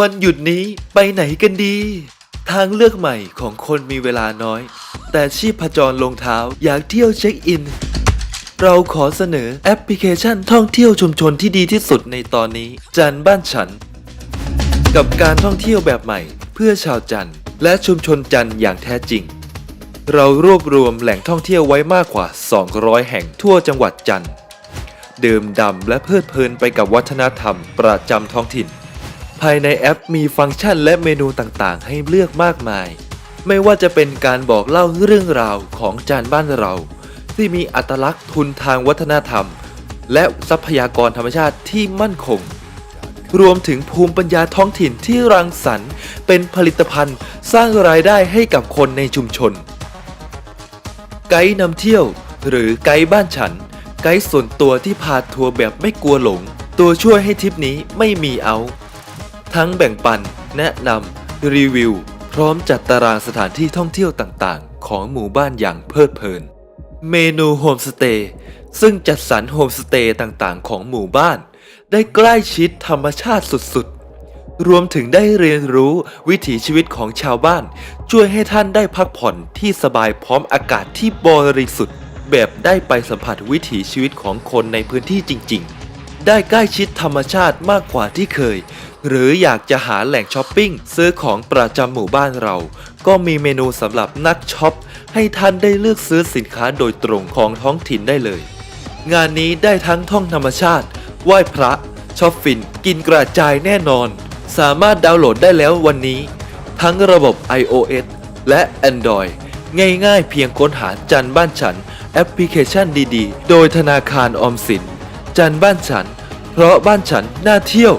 วันหยุดนี้ไปไหนกันดี ทางเลือกใหม่ของคนมีเวลาน้อย แต่ชีพจรลงเท้าอยากเที่ยวเช็คอิน เราขอเสนอแอปพลิเคชันท่องเที่ยวชุมชนที่ดีที่สุดในตอนนี้ จันบ้านฉัน กับการท่องเที่ยวแบบใหม่ เพื่อชาวจันและชุมชนจันอย่างแท้จริง เรารวบรวมแหล่งท่องเที่ยวไว้มากกว่า 200 แห่งทั่วจังหวัดจันทร์ดื่มด่ำและเพลิดเพลินไปกับวัฒนธรรมประจำท้องถิ่น ภายในแอปมีฟังก์ชันและเมนูต่างๆ ให้เลือกมากมาย ไม่ว่าจะเป็นการบอกเล่าเรื่องราวของจานบ้านเรา ที่มีอัตลักษณ์ทุนทางวัฒนธรรม และทรัพยากรธรรมชาติที่มั่นคง รวมถึงภูมิปัญญาท้องถิ่นที่รังสรรค์ เป็นผลิตภัณฑ์สร้างรายได้ให้กับคนในชุมชน ไกด์นำเที่ยว หรือไกด์บ้านฉัน ไกด์ส่วนตัวที่พาทัวร์แบบไม่กลัวหลง ตัวช่วยให้ทริปนี้ไม่มีเอา ทั้งแบ่งปัน แนะนำรีวิว พร้อมจัดตารางสถานที่ท่องเที่ยวต่างๆ ของหมู่บ้านอย่างเพลิดเพลิน เมนูโฮมสเตย์ซึ่งจัดสรรโฮมสเตย์ต่างๆ ของหมู่บ้าน ได้ใกล้ชิดธรรมชาติสุดๆ รวมถึงได้เรียนรู้วิถีชีวิตของชาวบ้าน ช่วยให้ท่านได้พักผ่อนที่สบายพร้อมอากาศที่บริสุทธิ์ แบบได้ไปสัมผัสวิถีชีวิตของคนในพื้นที่จริง ๆ ได้ใกล้ชิดธรรมชาติมากกว่าที่เคย หรืออยากจะหาแหล่งช้อปปิ้งซื้อของประจำหมู่บ้านเรา ก็มีเมนูสำหรับนักช็อป ให้ท่านได้เลือกซื้อสินค้าโดยตรงของท้องถิ่นได้เลย งานนี้ได้ทั้งท่องธรรมชาติไหว้พระช็อปฟินกินกระจายแน่นอน สามารถดาวน์โหลดได้แล้ววันนี้ ทั้งระบบ iOS และ Android ง่ายๆ เพียงค้นหาจันบ้านฉัน แอปพลิเคชันดีๆ โดยธนาคารออมสิน จันบ้านฉัน เพราะบ้านฉันน่าเที่ยว